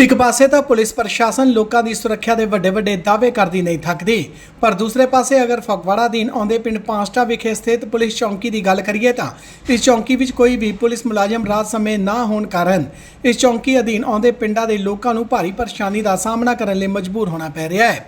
ਇੱਕ ਪਾਸੇ ਤਾਂ ਪੁਲਿਸ ਪ੍ਰਸ਼ਾਸਨ ਲੋਕਾਂ ਦੀ ਸੁਰੱਖਿਆ ਦੇ ਵੱਡੇ ਵੱਡੇ ਦਾਅਵੇ ਕਰਦੀ ਨਹੀਂ ਥੱਕਦੀ, ਪਰ ਦੂਸਰੇ ਪਾਸੇ ਅਗਰ ਫਗਵਾੜਾ ਅਧੀਨ ਆਉਂਦੇ ਪਿੰਡ ਪਾਂਸਟਾ ਵਿਖੇ ਸਥਿਤ ਪੁਲਿਸ ਚੌਂਕੀ ਦੀ ਗੱਲ ਕਰੀਏ ਤਾਂ ਇਸ ਚੌਂਕੀ ਵਿੱਚ ਕੋਈ ਵੀ ਪੁਲਿਸ ਮੁਲਾਜ਼ਮ ਰਾਤ ਸਮੇਂ ਨਾ ਹੋਣ ਕਾਰਨ ਇਸ ਚੌਂਕੀ ਅਧੀਨ ਆਉਂਦੇ ਪਿੰਡਾਂ ਦੇ ਲੋਕਾਂ ਨੂੰ ਭਾਰੀ ਪਰੇਸ਼ਾਨੀ ਦਾ ਸਾਹਮਣਾ ਕਰਨ ਲਈ ਮਜਬੂਰ ਹੋਣਾ ਪੈ ਰਿਹਾ ਹੈ।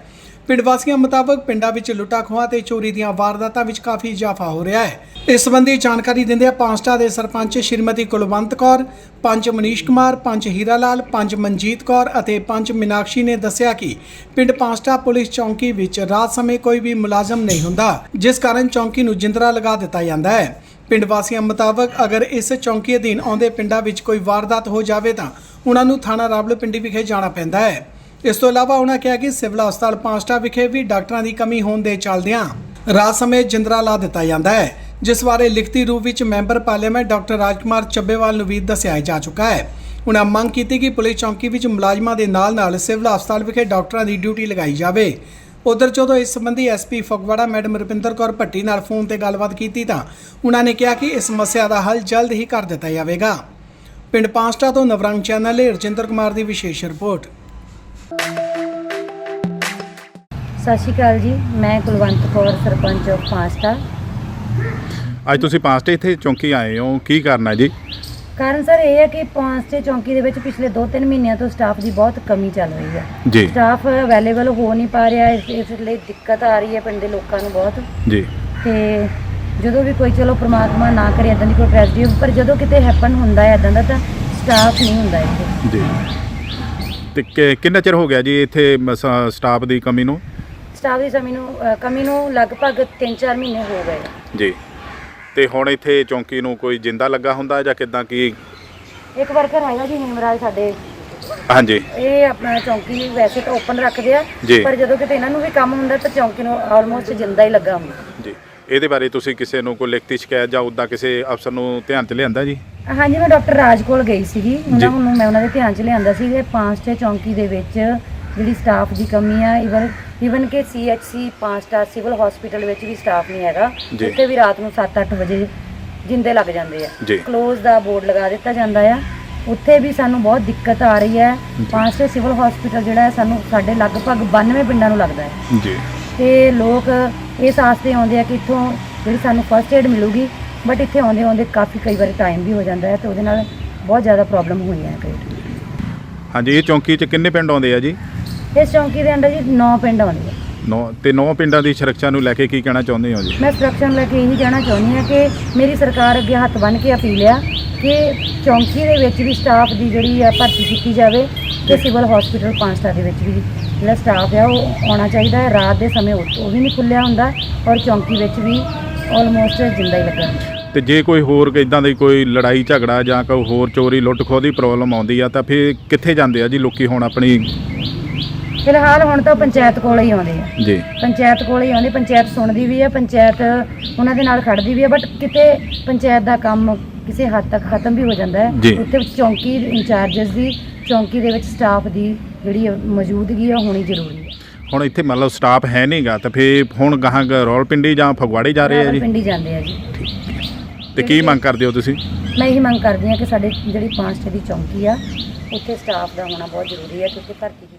ਪਿੰਡ ਵਾਸੀਆਂ ਮੁਤਾਬਕ ਪਿੰਡਾਂ ਵਿੱਚ ਲੁੱਟਾਂ ਖੋਹਾਂ ਤੇ ਚੋਰੀ ਦੀਆਂ ਵਾਰਦਾਤਾਂ ਵਿੱਚ ਕਾਫੀ ਇਜ਼ਾਫਾ ਹੋ ਰਿਹਾ ਹੈ। ਇਸ ਸੰਬੰਧੀ ਜਾਣਕਾਰੀ ਦਿੰਦਿਆਂ ਪਾਂਸਟਾ ਦੇ ਸਰਪੰਚ ਸ਼੍ਰੀਮਤੀ ਕੁਲਵੰਤ ਕੌਰ ਪੰਚ ਮਨੀਸ਼ ਕੁਮਾਰ ਪੰਚ ਹੀਰਾ ਲਾਲ ਪੰਚ ਮਨਜੀਤ ਕੌਰ ਅਤੇ ਪੰਚ ਮੀਨਾਕਸ਼ੀ ਨੇ ਦੱਸਿਆ ਕਿ ਪਿੰਡ ਪਾਂਸਟਾ ਪੁਲਿਸ ਚੌਂਕੀ ਵਿੱਚ ਰਾਤ ਸਮੇਂ ਕੋਈ ਵੀ ਮੁਲਾਜ਼ਮ ਨਹੀਂ ਹੁੰਦਾ, ਜਿਸ ਕਾਰਨ ਚੌਂਕੀ ਨੂੰ ਜਿੰਦਰਾ ਲਗਾ ਦਿੱਤਾ ਜਾਂਦਾ ਹੈ। ਪਿੰਡ ਵਾਸੀਆਂ ਮੁਤਾਬਕ ਅਗਰ ਇਸ ਚੌਂਕੀ ਅਧੀਨ ਆਉਂਦੇ ਪਿੰਡਾਂ ਵਿੱਚ ਕੋਈ ਵਾਰਦਾਤ ਹੋ ਜਾਵੇ ਤਾਂ ਉਹਨਾਂ ਨੂੰ ਥਾਣਾ ਰਾਵਲਪਿੰਡੀ ਵਿਖੇ ਜਾਣਾ ਪੈਂਦਾ ਹੈ। ਇਸ ਤੋਂ ਇਲਾਵਾ ਉਹਨਾਂ ਕਿਹਾ ਕਿ ਸਿਵਲ ਹਸਪਤਾਲ ਪਾਂਸਟਾ ਵਿਖੇ ਵੀ ਡਾਕਟਰਾਂ ਦੀ ਕਮੀ ਹੋਣ ਦੇ ਚੱਲਦਿਆਂ ਰਾਤ ਸਮੇਂ ਜਿੰਦਰਾ ਲਾ ਦਿੱਤਾ ਜਾਂਦਾ ਹੈ, ਜਿਸ ਬਾਰੇ ਲਿਖਤੀ ਰੂਪ ਵਿੱਚ member parliament doctor Rajkumar Chabbewal ਨੂੰ ਵੀ ਦੱਸਿਆ ਜਾ ਚੁੱਕਾ ਹੈ। ਉਹਨਾਂ ਮੰਗ ਕੀਤੀ ਕਿ ਪੁਲਿਸ ਚੌਂਕੀ ਵਿੱਚ ਮੁਲਾਜ਼ਮਾਂ ਦੇ ਨਾਲ-ਨਾਲ ਸਿਵਲ ਹਸਪਤਾਲ ਵਿਖੇ ਡਾਕਟਰਾਂ ਦੀ ਡਿਊਟੀ ਲਗਾਈ ਜਾਵੇ। ਉਧਰ ਜਦੋਂ ਇਸ ਸੰਬੰਧੀ ਐਸਪੀ ਫਗਵਾੜਾ, ਮੈਡਮ ਰੁਪਿੰਦਰ ਕੌਰ ਭੱਟੀ ਨਾਲ ਫੋਨ ਤੇ ਗੱਲਬਾਤ ਕੀਤੀ ਤਾਂ ਉਹਨਾਂ ਨੇ ਕਿਹਾ ਕਿ ਇਸ ਸਮੱਸਿਆ ਦਾ ਹੱਲ ਜਲਦ ਹੀ ਕਰ ਦਿੱਤਾ ਜਾਵੇਗਾ। ਪਿੰਡ ਪਾਂਸਟਾ ਤੋਂ ਨਵਰੰਗ ਚੈਨਲ ਲਈ ਰਜਿੰਦਰ ਕੁਮਾਰ ਦੀ ਵਿਸ਼ੇਸ਼ ਰਿਪੋਰਟ। ਸਤਿ ਸ਼੍ਰੀ ਅਕਾਲ ਜੀ ਮੈਂ ਕੁਲਵੰਤ ਕੌਰ ਸਰਪੰਚ ਆਫ ਪਾਸਟਾ ਅੱਜ ਤੁਸੀਂ ਪਾਸਟੇ ਇੱਥੇ ਚੌਂਕੀ ਆਏ ਹੋ ਕੀ ਕਰਨਾ ਜੀ? ਕਾਰਨ ਸਰ ਇਹ ਹੈ ਕਿ ਪਾਸਟੇ ਚੌਂਕੀ ਦੇ ਵਿੱਚ ਪਿਛਲੇ 2-3 ਮਹੀਨਿਆਂ ਤੋਂ ਸਟਾਫ ਦੀ ਬਹੁਤ ਕਮੀ ਚੱਲ ਰਹੀ ਹੈ। ਜੀ। ਸਟਾਫ ਅਵੇਲੇਬਲ ਹੋ ਨਹੀਂ ਪਾ ਰਿਹਾ ਇਸ ਇਸ ਲਈ ਦਿੱਕਤ ਆ ਰਹੀ ਹੈ ਪਿੰਡ ਦੇ ਲੋਕਾਂ ਨੂੰ ਬਹੁਤ। ਜੀ। ਤੇ ਜਦੋਂ ਵੀ ਕੋਈ ਚਲੋ ਪ੍ਰਮਾਤਮਾ ਨਾ ਕਰੇ ਇਦਾਂ ਦੀ ਕੋਈ ਟ੍ਰੈਜਡੀ ਪਰ ਜਦੋਂ ਕਿਤੇ ਹੈਪਨ ਹੁੰਦਾ ਹੈ ਇਦਾਂ ਦਾ ਤਾਂ ਸਟਾਫ ਨਹੀਂ ਹੁੰਦਾ ਇੱਥੇ। ਜੀ। ਤੇ ਕਿ- ਕਿੰਨਾ ਚਿਰ ਹੋ ਗਿਆ ਜੀ ਇੱਥੇ ਸਟਾਫ ਦੀ ਕਮੀ ਨੂੰ? ਸਟਾਫ ਦੀ ਕਮੀ ਨੂੰ ਅ, ਕਮੀ ਨੂੰ ਲਗਭਗ 3-4 ਮਹੀਨੇ ਹੋ ਗਏ। ਜੀ। ਤੇ ਹੁਣ ਇੱਥੇ ਚੌਂਕੀ ਨੂੰ ਕੋਈ ਜਿੰਦਾ ਲੱਗਾ ਹੁੰਦਾ ਜਾਂ ਕਿਦਾਂ ਕੀ? ਇੱਕ ਵਰਕਰ ਹੈਗਾ ਜੀ ਹਿਮਰਾਜ ਸਾਡੇ। ਹਾਂਜੀ। ਇਹ ਆਪਣਾ ਚੌਂਕੀ ਵੈਸੇ ਤਾਂ ਓਪਨ ਰੱਖਦੇ ਆ ਜੀ। ਪਰ ਜਦੋਂ ਕਿਤੇ ਇਹਨਾਂ ਨੂੰ ਵੀ ਕੰਮ ਹੁੰਦਾ ਤਾਂ ਚੌਂਕੀ ਨੂੰ ਆਲਮੋਸਟ ਜਿੰਦਾ ਹੀ ਲੱਗਾ ਹੁੰਦਾ। ਜੀ। ਇਹਦੇ ਬਾਰੇ ਤੁਸੀਂ ਕਿਸੇ ਨੂੰ ਕੋਈ ਲਿਖਤੀ ਸ਼ਿਕਾਇਤ ਜਾਂ ਉਦਾਂ ਕਿਸੇ ਅਫਸਰ ਨੂੰ ਧਿਆਨ 'ਚ ਲਿਆਂਦਾ ਜੀ? ਹਾਂਜੀ ਮੈਂ ਡਾਕਟਰ ਰਾਜ ਕੋਲ ਗਈ ਸੀਗੀ। ਉਹਨਾਂ ਨੂੰ ਮੈਂ ਉਹਨਾਂ ਦੇ ਧਿਆਨ 'ਚ ਲਿਆਂਦਾ ਸੀ ਕਿ ਪਾਂਚਟੇ ਚੌਂਕੀ ਦੇ ਵਿੱਚ ਜਿਹੜੀ ਸਟਾਫ ਦੀ ਕਮੀ ਆ ਇਵਨ ਇਵਨ ਕਿ ਸੀਐਚਸੀ ਪੰਜ ਸਟਾਰ ਸਿਵਲ ਹਸਪੀਟਲ ਵਿੱਚ ਵੀ ਸਟਾਫ ਨਹੀਂ ਹੈਗਾ ਜੀ। ਉੱਥੇ ਵੀ ਰਾਤ ਨੂੰ 7-8 ਵਜੇ ਜਿੰਦੇ ਲੱਗ ਜਾਂਦੇ ਆ। ਜੀ। ਕਲੋਜ਼ ਦਾ ਬੋਰਡ ਲਗਾ ਦਿੱਤਾ ਜਾਂਦਾ ਆ। ਉੱਥੇ ਵੀ ਸਾਨੂੰ ਬਹੁਤ ਦਿੱਕਤ ਆ ਰਹੀ ਹੈ। ਪਾਂਚਟੇ ਸਿਵਲ ਹਸਪੀਟਲ ਜਿਹੜਾ ਹੈ ਸਾਨੂੰ ਸਾਡੇ ਲਗਭਗ 92 ਪਿੰਡਾਂ ਨੂੰ ਲੱਗਦਾ ਹੈ। ਜੀ। ਤੇ ਲੋਕ ਇਸ ਆਸ ਤੇ ਆਉਂਦੇ ਆ ਕਿ ਇੱਥੋਂ ਜਿਹੜੀ ਸਾਨੂੰ ਫਸਟ ਏਡ ਮਿਲੂਗੀ ਬਟ ਇੱਥੇ ਆਉਂਦੇ ਆਉਂਦੇ ਕਾਫੀ ਕਈ ਵਾਰੀ ਟਾਈਮ ਵੀ ਹੋ ਜਾਂਦਾ ਹੈ ਤੇ ਉਹਦੇ ਨਾਲ ਬਹੁਤ ਜ਼ਿਆਦਾ ਪ੍ਰੋਬਲਮ ਹੋਈਆਂ ਹੈ ਕਈ ਹਾਂਜੀ ਇਹ ਚੌਂਕੀ 'ਚ ਕਿੰਨੇ ਪਿੰਡ ਆਉਂਦੇ ਆ ਜੀ? ਇਸ ਚੌਂਕੀ ਦੇ ਅੰਦਰ ਜੀ 9 ਪਿੰਡ ਆਉਂਦੇ ਆ। ਨੌ ਤੇ ਨੌ ਪਿੰਡਾਂ ਦੀ ਸੁਰੱਖਿਆ ਨੂੰ ਲੈ ਕੇ ਕੀ ਕਹਿਣਾ ਚਾਹੁੰਦੇ ਹੋ ਜੀ? ਮੈਂ ਸੁਰੱਖਿਆ ਨੂੰ ਲੈ ਕੇ ਇਹੀ ਕਹਿਣਾ ਚਾਹੁੰਦੀ ਹਾਂ ਕਿ ਮੇਰੀ ਸਰਕਾਰ ਅੱਗੇ ਹੱਥ ਬੰਨ੍ਹ ਕੇ ਅਪੀਲ ਆ ਕਿ ਚੌਂਕੀ ਦੇ ਵਿੱਚ ਵੀ ਸਟਾਫ ਦੀ ਜਿਹੜੀ ਆ ਭਰਤੀ ਕੀਤੀ ਜਾਵੇ ਤੇ ਸਿਵਲ ਹਸਪੀਟਲ ਪੰਜ ਸਟਾਰ ਦੇ ਵਿੱਚ ਵੀ ਜਿਹੜਾ ਸਟਾਫ ਆ ਉਹ ਆਉਣਾ ਚਾਹੀਦਾ ਹੈ। ਰਾਤ ਦੇ ਸਮੇਂ ਉਹ ਉਹ ਵੀ ਨਹੀਂ ਖੁੱਲਿਆ ਹੁੰਦਾ ਔਰ ਚੌਂਕੀ ਵਿੱਚ ਵੀ ਆਲਮੋਸਟ ਜਿੰਦਾ ਹੀ ਲੱਗਾ ਤੇ ਜੇ ਕੋਈ ਹੋਰ ਇਦਾਂ ਦੀ ਕੋਈ ਲੜਾਈ ਝਗੜਾ ਜਾਂ ਕੋਈ ਹੋਰ ਚੋਰੀ ਲੁੱਟ ਖੋਹ ਦੀ ਪ੍ਰੋਬਲਮ ਆਉਂਦੀ ਆ ਤਾਂ ਫਿਰ ਕਿੱਥੇ ਜਾਂਦੇ ਆ ਜੀ ਲੋਕੀ ਹੁਣ ਆਪਣੀ? ਫਿਲਹਾਲ ਹੁਣ ਤਾਂ ਪੰਚਾਇਤ ਕੋਲ ਹੀ ਆਉਂਦੇ ਆ। ਜੀ। ਪੰਚਾਇਤ ਕੋਲ ਹੀ ਆਉਂਦੀ ਪੰਚਾਇਤ ਸੁਣਦੀ ਵੀ ਹੈ ਪੰਚਾਇਤ ਉਹਨਾਂ ਦੇ ਨਾਲ ਖੜਦੀ ਵੀ ਹੈ ਬਟ ਕਿਤੇ ਪੰਚਾਇਤ ਦਾ ਕੰਮ ਕਿਸੇ ਹੱਦ ਤੱਕ ਖਤਮ ਵੀ ਹੋ ਜਾਂਦਾ ਜੀ। ਹੈ ਉੱਥੇ ਚੌਂਕੀ ਇੰਚਾਰਜਸ ਦੀ ਚੌਂਕੀ ਦੇ ਵਿੱਚ ਸਟਾਫ ਦੀ ਜਿਹੜੀ ਮੌਜੂਦਗੀ ਆ ਹੋਣੀ ਜ਼ਰੂਰੀ ਹੈ ਹੁਣ ਇੱਥੇ ਮੰਨ ਲਓ ਸਟਾਫ ਹੈ ਨਹੀਂਗਾ ਤਾਂ ਫਿਰ ਹੁਣ ਗਾਹਾਂ ਰੌਲਪਿੰਡੀ ਜਾਂ ਫਗਵਾੜੇ ਜਾ ਰਹੇ ਆ ਜੀ? ਪਿੰਡੀ ਜਾਂਦੇ ਆ ਜੀ। ਤੇ ਕੀ ਮੰਗ ਕਰਦੇ ਹੋ ਤੁਸੀਂ? ਮੈਂ ਇਹੀ ਮੰਗ ਕਰਦੀ ਹਾਂ ਕਿ ਸਾਡੇ ਜਿਹੜੀ ਪਾਂਚ ਦੀ ਚੌਂਕੀ ਆ ਉੱਥੇ ਸਟਾਫ ਦਾ ਹੋਣਾ ਬਹੁਤ ਜ਼ਰੂਰੀ ਹੈ ਕਿਉਂਕਿ ਭਰਤੀ ਕੀਤੀ